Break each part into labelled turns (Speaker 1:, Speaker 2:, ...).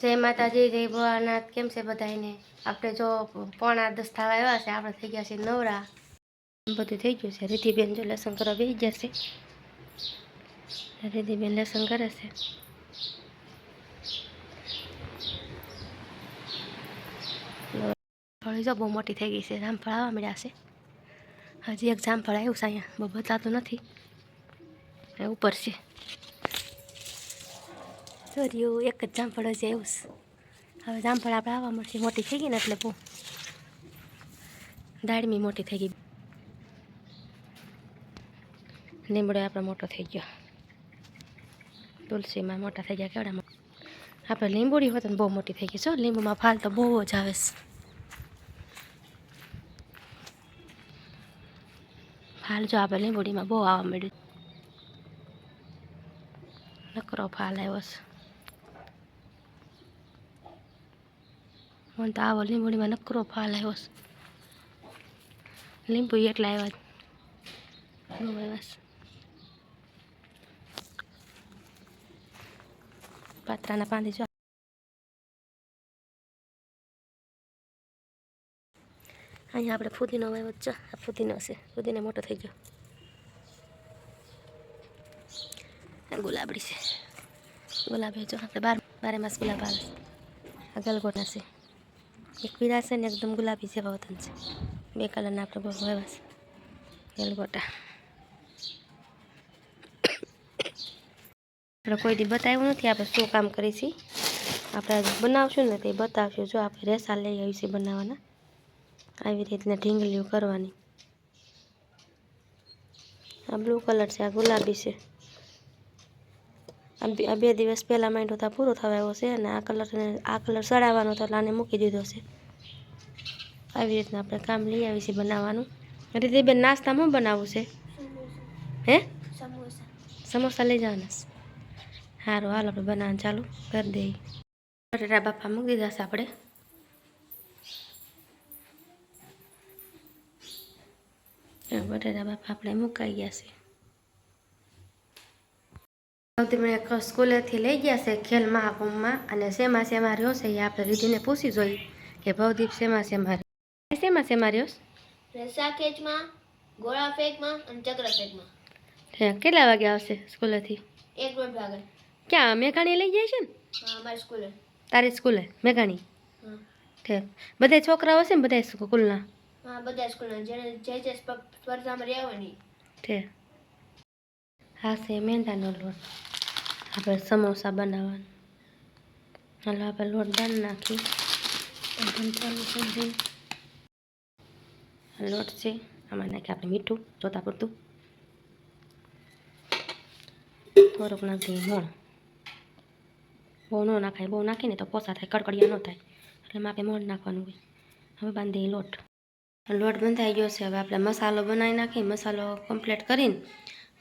Speaker 1: જય માતાજી, જય ભોળાનાથ. કેમ છે બધાને આપણે જો પોણા દસ થવા આવ્યા છે, આપણે થઈ ગયા છે નવરા. બધું થઈ ગયું છે. રીતિબેન જો લસણ કરવા બેસી જશે રીતિબેન લસણ કરે છે. જો બહુ મોટી થઈ ગઈ છે. જામફળ આવવા મળ્યા છે. હજી એક જામફળ આવ્યું છે અહીંયા. બહુ બતાતું નથી. ઉપર છે. દોર્યું એક જ જામફળ છે. હવે જામફળ આપણે આવવા મળશે. મોટી થઈ ગઈ ને એટલે બહુ. દાળમી મોટી થઈ ગઈ. લીમડો આપણો મોટો થઈ ગયો. તુલસીમાં મોટા થઈ ગયા કેવડા આપણે લીંબુડી હોત બહુ મોટી થઈ ગઈ. છો લીંબુમાં ફાલ તો બહુ જ આવે છે. ફાલ જો આપણે લીંબુડીમાં બહુ આવવા મળ્યું. નકરો ફાલ આવ્યો છે. મને તો આવો લીંબુડીમાં નકરો ફાલ આવ્યો છે. લીંબુ એટલા આવ્યા છે. પાત્રાના પાંદી જો અહીંયા આપણે ફુદીનો વાવ્યો છે. આ ફુદીનો છે. ફુદીનો મોટો થઈ ગયો. આ ગુલાબડી છે. ગુલાબી જો આપણે બાર બારે માસ ગુલાબ આવે આ ગલગોટા છે. એક પીળા છે ને એકદમ ગુલાબી જેવા વતન છે બે કલરના આપણે બહુ છે ગલગોટા આપણે કોઈ દી બતાવ્યું નથી આપણે શું કામ કરીશી આપણે બનાવશું ને તે બતાવશું જો આપણે રેસા લઈ આવીશું બનાવવાના આવી રીતના ઢીંગલીઓ કરવાની આ બ્લુ કલર છે આ ગુલાબી છે આ બે- દિવસ પહેલાં માંડ્યો તો, પૂરો થવા આવ્યો છે અને આ કલરને આ કલર સડાવવાનો હતો એટલે આને મૂકી દીધો છે. આવી રીતના આપણે કામ લઈ આવીશું બનાવવાનું. રીતે બેન નાસ્તામાં બનાવવું છે? હે? સમોસા લઈ જવાના સારું હાલ આપણે બનાવવાનું ચાલુ કરી દઈએ. બટેટા બાફા મૂકી દીધા છે આપણે. બટેટા બાફા આપણે મુકાઈ ગયા છે. સૌથી સ્કૂલેથી લઈ ગયા છે ખેલ મહાકુંભમાં અને શેમાં શેમાં રહ્યો છે એ આપણે રીતિને પૂછી જોઈએ કે ભવદીપ શેમાં શેમાં શેમાં શેમાં રહ્યો?
Speaker 2: રસા ખેંચમાં ગોળા ફેંકમાં અને ચક્ર ફેંકમાં.
Speaker 1: કેટલા વાગે આવશે સ્કૂલેથી?
Speaker 2: એક દોઢ વાગે.
Speaker 1: ક્યાં મેઘાણી લઈ જાય છે ને?
Speaker 2: અમારી સ્કૂલે.
Speaker 1: તારી સ્કૂલે મેઘાણી? ઠીક બધા છોકરાઓ છે ને બધા સ્કૂલના?
Speaker 2: હા બધા સ્કૂલના. જેને જે જે સ્પ- સ્પર્ધામાં રહેવાની.
Speaker 1: ઠીક હા છે મેંદાનો લોટ. આપણે સમોસા બનાવવાના. હાલો, આપણે લોટ બાંધી નાખી લોટ છે. આમાં નાખી આપણે મીઠું, જોતા પૂરતું. થોડુંક નાખી મોણ બહુ ન નાખાય, બહુ નાખીને તો પોસા થાય, કડકડિયા ન થાય. એટલે આપણે મોણ નાખવાનું હોય. હવે બાંધી લોટ. લોટ બંધાઈ ગયો છે. હવે આપણે મસાલો બનાવી નાખી મસાલો કમ્પ્લીટ કરીને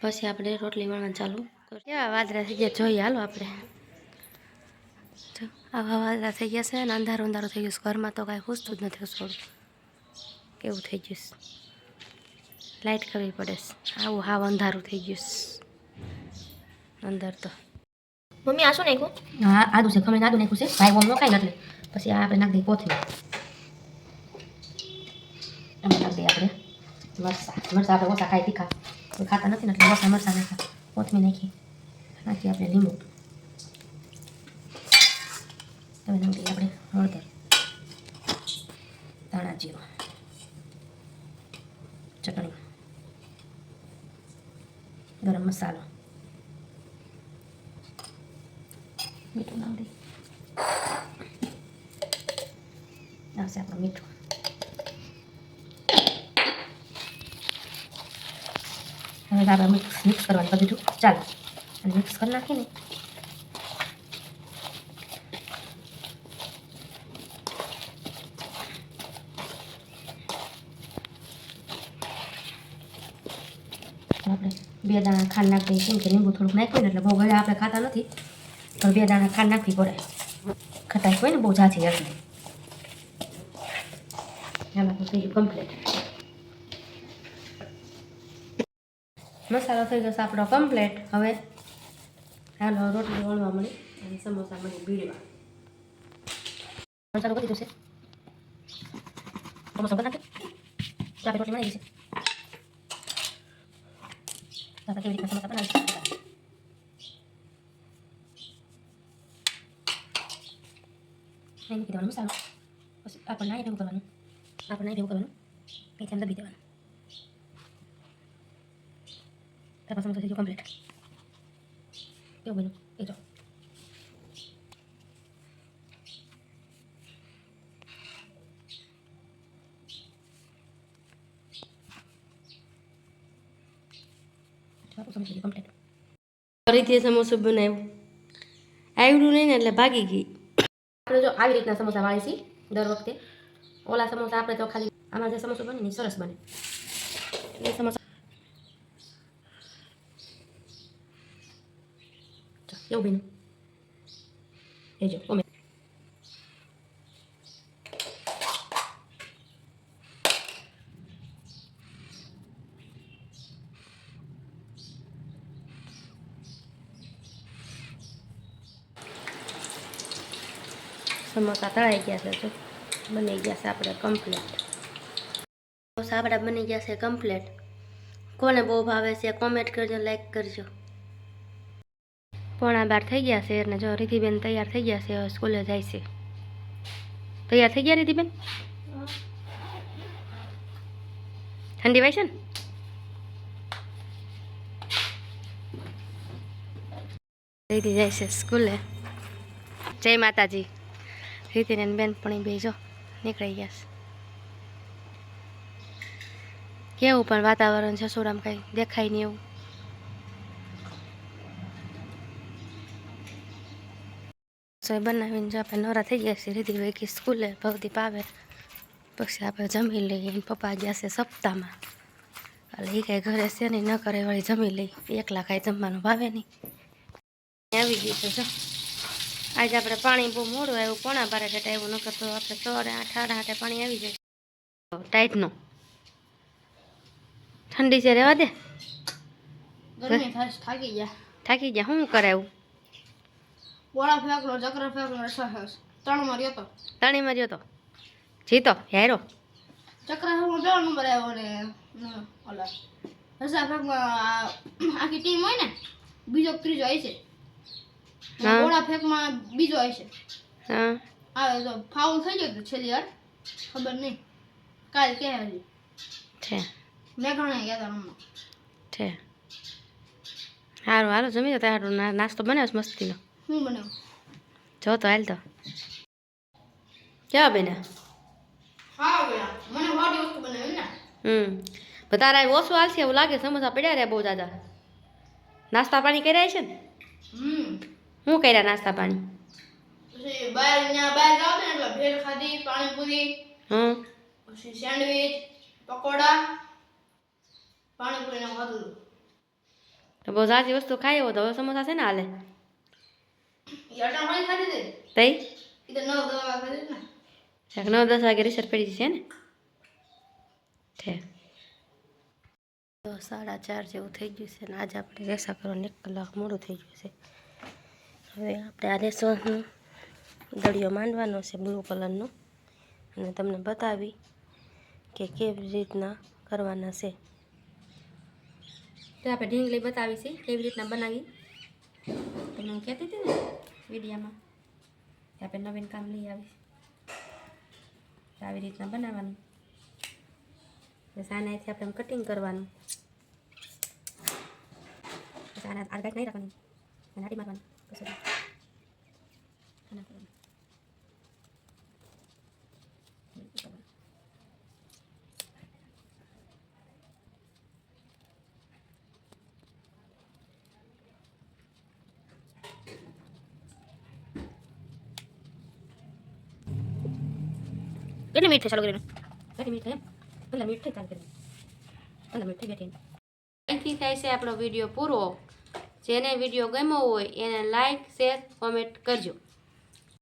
Speaker 1: પછી આપણે રોટલી વણવા ચાલુ. કેવા વાદળા થઈ ગયા. જોઈએ હાલો આપણે. આવા વાદળા થઈ ગયા છે અને અંધારું અંધારું થઈ ગયું છે. ઘરમાં તો કાંઈ ખૂસતું જ નથી રસોડું કેવું થઈ ગયું છે? લાઇટ કરવી પડે આવું હાવ અંધારું થઈ ગયું છે. અંદર તો.
Speaker 2: મમ્મી આ શું નાખ્યું?
Speaker 1: હા આદુ છે. ખમણી આદુ નાખ્યું છે. ભાઈ ઓમ નખાય એટલે પછી આ આપણે નાખી દઈએ કોથમીર. એમાં નાખી દઈએ આપણે. મરસા મરસા આપણે ઓછા ખાઈ તીખા. ખાતા નથી ને એટલે મરસા મરસા નાખા કોથમીર નાખી. નાખીએ આપણે લીંબુ. હવે નાખી આપણે હળદર, ધાણા જીરું, ચટણી, ગરમ મસાલો. મીઠું નાખી આવશે આપણું મીઠું. હવે આપણે મિક્સ મિક્સ કરવાનું બધું ચાલો. અને મિક્સ કરી નાખીને આપણે બે દાણા ખાંડ નાખી દઈએ કેમ કે લીંબુ થોડુંક નાખ્યું ને એટલે બહુ ગળા આપણે ખાતા નથી તો બે દાણા ખાંડ નાખવી પડે ખટાશ હોય ને બહુ ઝાઝી એટલે એમાં ગયું કમ્પ્લીટ મસાલો થઈ જશે આપણો કમ્પ્લીટ હવે હાલો રોટલી વણવા મળી અને સમોસા મળી બીડવા ચાલુ કરી દીધું છે સમોસા બનાવી તો આપણે રોટલી બનાવી છે તો આપણે કેવી રીતના સમોસા બનાવીશું અહીં મૂકી દેવાનો મસાલો પછી આપણને અહીં ભેગું કરવાનું આપણને અહીં ભેગું કરવાનું અહીં તેમ દબી દેવાનું ત્યાર પછી સમોસા થઈ ગયું કમ્પ્લીટ કેવું બન્યું એ જો ફરીથી સમોસું બનાવ્યું આવડું નહીં ને એટલે ભાગી ગઈ આપણે જો આવી રીતના સમોસા વાળી છીએ દર વખતે ઓલા સમોસા આપણે તો ખાલી આમાં જે સમોસું બને ને સરસ બને એ સમોસા કોમેન્ટ સમોસા તળાઈ ગયા છે તો બની ગયા છે આપણે કમ્પ્લેટ સમોસા આપણા બની ગયા છે કમ્પ્લેટ કોને બહુ ભાવે છે કોમેન્ટ કરજો લાઈક કરજો. પોણા બાર થઈ ગયા છે અને જો રીધિબેન તૈયાર થઈ ગયા છે સ્કૂલે જાય છે. તૈયાર થઈ ગયા રીધિબેન? ઠંડી વાય છે ને? રીધિ જાય છે સ્કૂલે. જય માતાજી. રીતિને બેનપણી બે જો નીકળી ગયા છે. કેવું પણ વાતાવરણ છે સોરામ કંઈ દેખાય નહીં એવું. રસોઈ બનાવીને જો આપણે નવરા થઈ ગયા છીએ હોય વૈકી સ્કૂલે ભવદીપ આવે પછી આપણે જમી લઈએ પપ્પા ગયા છે સપ્તાહમાં. એટલે એ કાંઈ ઘરે છે નહીં ન કરે વળી જમી લઈ. એકલા કાંઈ જમવાનું ભાવે નહીં. આવી ગયું છે જો. આજે આપણે પાણી બહુ મોડું આવ્યું પોણા બારે ઘટા એવું ન કરતો આપણે સવારે આઠ આઠ આઠે પાણી આવી જાય. ટાઈટનું. ઠંડી છે રહેવા દે.
Speaker 2: છે, થાકી ગયા.
Speaker 1: થાકી ગયા શું કરાયું?
Speaker 2: ગોળા ફેંકલો ચક્ર ફેંકલો રસા ફેંક ત્રણમાં રહ્યો તો.
Speaker 1: તણીમાં રહ્યો તો? જીતો હેરો.
Speaker 2: ચક્ર ફેંકલો ત્રણ નંબર આવ્યો ને ઓલા. રસા ફેંકમાં આખી ટીમ હોય ને બીજો ત્રીજો આવી છે. ને ફેંકમાં બીજો આવી છે.
Speaker 1: હા.
Speaker 2: આવે તો ફાઉલ થઈ ગયો તો છેલ્લી વાર. ખબર નહીં. કાલ કે હજી.
Speaker 1: છે.
Speaker 2: મેં ઘણા ગયા હતા રમવા.
Speaker 1: છે. સારું હાલો જમી જતા ના- નાસ્તો બનાવ્યો મસ્તીનો?
Speaker 2: શું બનાવું?
Speaker 1: જો તો હાલ તો. કેવા બેના?
Speaker 2: હા બેટા મને વાડી વસ્તુ બનાવી ને.
Speaker 1: હમ. બધા તારા ઓછું હાલશે એવું લાગે સમોસા પડ્યા રહ્યા બહુ દાદા નાસ્તા પાણી કર્યા છે ને?
Speaker 2: હમ.
Speaker 1: શું કર્યા નાસ્તા પાણી?
Speaker 2: પછી બહાર ત્યાં બહાર જાવ ને એટલે ભેળ ખાધી પાણીપુરી
Speaker 1: હં
Speaker 2: પછી સેન્ડવિચ પકોડા પાણીપુરી ને ખાધું
Speaker 1: તો. બહુ સાચી વસ્તુ ખાઈ હોય તો સમોસા છે ને હાલે
Speaker 2: ઈ અટાણ વાળી ખાધી હતી
Speaker 1: તઈ
Speaker 2: નવ
Speaker 1: દસ વાગે રિસર્ચ પડી છે ને છે તો સાડા ચાર જેવું થઈ ગયું છે ને આજે આપણે રેસા કરવાનું એક કલાક મોડું થઈ ગયું છે હવે આપણે આ રેસવાનું દળિયો માંડવાનો છે બ્લુ કલરનો અને તમને બતાવી કે કેવી રીતના કરવાના છે આપણે ઢીંગલી બતાવી છે કેવી રીતના બનાવી તમને હું કહેતી હતી ને વિડીયામાં કે આપણે નવીન કામ લઈ આવીશ આવી રીતના બનાવવાનું સાનાથી આપણે કટિંગ કરવાનું આના આડગાટ નહીં રાખવાની અને હાટી મારવાની કશું નહીં. આના કરવાનું. કેટલી મિનિટ થઈ ચાલુ કરીને કેટલી મિનિટ થઈ એમ મીઠ મિનિટ થઈ ચાલુ કરીને પંદર મિનિટ થઈ બેઠી અહીંથી થાય છે આપણો વીડિયો પૂરો. જેને વીડિયો ગમ્યો હોય એને લાઈક શેર કોમેન્ટ કરજો.